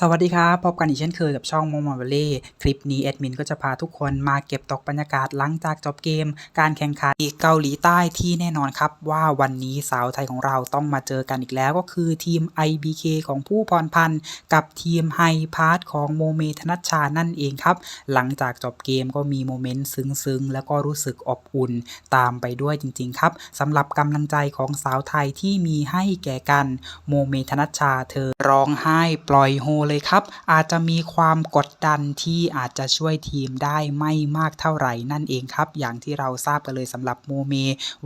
สวัสดีครับ พบกันอีกเช่นเคยกับช่องโมมาเวเล่คลิปนี้แอดมินก็จะพาทุกคนมาเก็บตกบรรยากาศหลังจากจบเกม การแข่งขันอีกเกาหลีใต้ที่แน่นอนครับ ว่าวันนี้สาวไทยของเราต้องมาเจอกันอีกแล้วก็คือทีม IBK ของผู้พรพันธ์ กับทีมไฮพาร์ทของโมเมธนัชชานั่นเองครับ หลังจากจบเกมก็มีโมเมนต์ซึ้งๆ แล้วก็รู้สึกอบอุ่นตามไปด้วยจริง ๆ ครับสำหรับกำลังใจของสาวไทยที่มีให้แก่กัน โมเมธนัชชาเธอร้องไห้ปล่อยโฮเลยครับ อาจจะมีความกดดันที่อาจจะช่วยทีมได้ไม่มากเท่าไหร่นั่นเองครับ อย่างที่เราทราบกันเลยสำหรับโมเม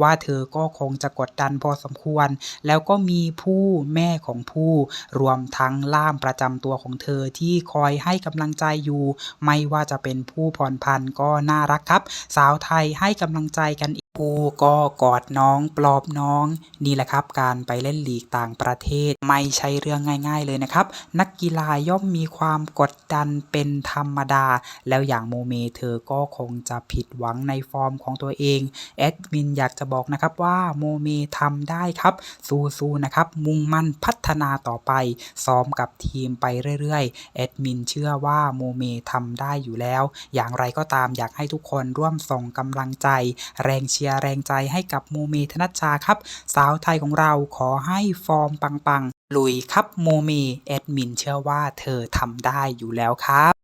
ว่าเธอก็คงจะกดดันพอสมควร แล้วก็มีผู้แม่ของผู้รวมทั้งล่ามประจำตัวของเธอที่คอยให้กำลังใจอยู่ ไม่ว่าจะเป็นผู้พรพันก็น่ารักครับ สาวไทยให้กำลังใจกัน กูก็กอดน้องปลอบน้อง นี่แหละครับ การไปเล่นลีกต่างประเทศ ไม่ใช่เรื่องง่าย ๆ เลยนะครับ นักกีฬาย่อมมีความกดดันเป็นธรรมดา แล้วอย่างโมเมเธอก็คงจะผิดหวังในฟอร์มของตัวเองแอดมินอยากจะบอกนะครับว่าโมเมทำได้ครับ สู้ๆนะครับ มุ่งมั่นพัฒนาต่อไป ซ้อมกับทีมไปเรื่อยๆแอดมินเชื่อว่าโมเมทำได้อยู่แล้ว อย่างไรก็ตามอยากให้ทุกคนร่วมส่งกำลังใจ แรงเชียยร์แรงใจให้กับโมเมธนัชชาครับ สาวไทยของเราขอให้ฟอร์มปังๆ ลุยครับโมเมแอดมินเชื่อว่าเธอทำได้อยู่แล้วครับ